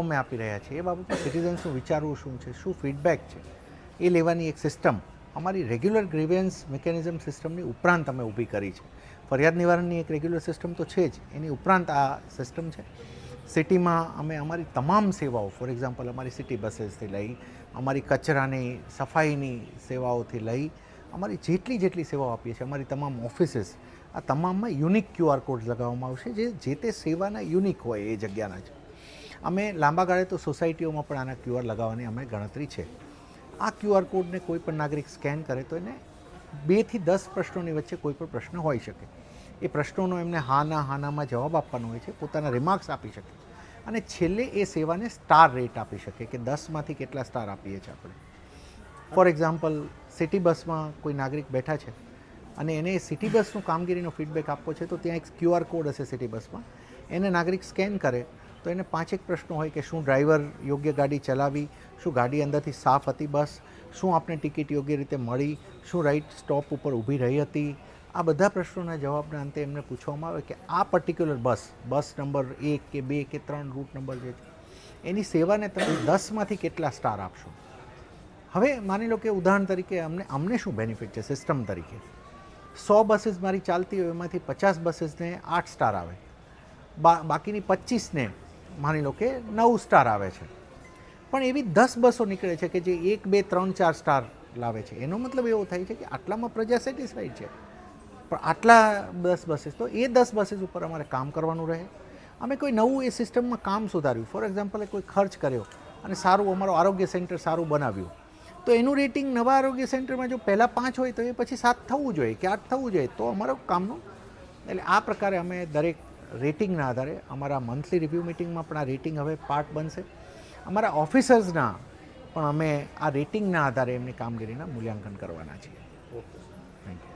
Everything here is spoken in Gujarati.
અમે આપી રહ્યા છીએ એ બાબતે સિટીઝન્સનું વિચારવું શું છે? શું ફીડબેક છે? એ લેવાની એક સિસ્ટમ અમારી રેગ્યુલર ગ્રીવેન્સ મિકેનિઝમ સિસ્ટમની ઉપરાંત અમે ઊભી કરી છે. ફરિયાદ નિવારણની એક રેગ્યુલર સિસ્ટમ તો છે જ, એની ઉપરાંત આ સિસ્ટમ છે. સિટીમાં અમે અમારી તમામ સેવાઓ ફોર એક્ઝામ્પલ અમારી સિટી બસીસથી લઈ, અમારી કચરાની સફાઈની સેવાઓથી લઈ, અમારી જેટલી જેટલી સેવાઓ આપીએ છીએ, અમારી તમામ ઓફિસીસ આ તમામમાં યુનિક ક્યુઆર કોડ લગાવવામાં આવશે, જે જે તે સેવાના યુનિક હોય એ જગ્યાના છે અમે લાંબા ગાળે તો સોસાયટીઓમાં પણ આના ક્યુઆર લગાવવાની અમે ગણતરી છે. આ ક્યુઆર કોડને કોઈ પણ નાગરિક સ્કેન કરે તો એને બેથી દસ પ્રશ્નોની વચ્ચે કોઈ પણ પ્રશ્ન હોઈ શકે. એ પ્રશ્નોનો એમને હાના હાનામાં જવાબ આપવાનો હોય છે, પોતાના રિમાર્ક્સ આપી શકે. અને છેલ્લે એ સેવાને સ્ટાર રેટ આપી શકે કે દસમાંથી કેટલા સ્ટાર આપીએ છીએ આપણે. ફોર એક્ઝામ્પલ સિટી બસમાં કોઈ નાગરિક બેઠા છે અને એને સિટી બસનું કામગીરીનો ફીડબેક આપવો છે, તો ત્યાં એક ક્યુઆર કોડ હશે સિટી બસમાં એને નાગરિક સ્કેન કરે તો એને પાંચેક પ્રશ્નો હોય કે શું ડ્રાઈવર યોગ્ય ગાડી ચલાવી, શું ગાડી અંદરથી સાફ હતી બસ, શું આપને ટિકિટ યોગ્ય રીતે મળી, શું રાઈટ સ્ટોપ ઉપર ઊભી રહી હતી. આ બધા પ્રશ્નોના જવાબના અંતે એમને પૂછવામાં આવે કે આ પર્ટિક્યુલર બસ બસ નંબર એક કે બે કે ત્રણ રૂટ નંબર જે છે, એની સેવાને તમે દસમાંથી કેટલા સ્ટાર આપશો? હવે માની લો કે ઉદાહરણ તરીકે અમને અમને શું બેનિફિટ છે સિસ્ટમ તરીકે? સો બસીસ મારી ચાલતી હોય એમાંથી પચાસ બસીસને આઠ સ્ટાર આવે. બાકીની પચીસને માની લો કે નવ સ્ટાર આવે છે. પણ એવી દસ બસો નીકળે છે કે જે એક, બે, ત્રણ, ચાર સ્ટાર લાવે છે. એનો મતલબ એવો થાય છે કે આટલામાં પ્રજા સેટિસ્ફાઈડ છે. પણ આટલા દસ બસીસ તો એ દસ બસીસ ઉપર અમારે કામ કરવાનું રહે. અમે કોઈ નવું એ સિસ્ટમમાં કામ સુધાર્યું. ફોર એક્ઝામ્પલ કોઈ ખર્ચ કર્યો અને સારું અમારું આરોગ્ય સેન્ટર સારું બનાવ્યું. તો એનું રેટિંગ નવા આરોગ્ય સેન્ટરમાં જો પહેલાં પાંચ હોય તો એ પછી સાત થવું જોઈએ કે આઠ થવું જોઈએ. તો અમારું કામનું, એટલે આ પ્રકારે અમે દરેક રેટિંગના આધારે અમારા મંથલી રિવ્યૂ મિટિંગમાં પણ આ રેટિંગ હવે પાર્ટ બનશે. અમારા ઓફિસર્સના પણ અમે આ રેટિંગના આધારે એમની કામગીરીના મૂલ્યાંકન કરવાના છીએ. Okay thank you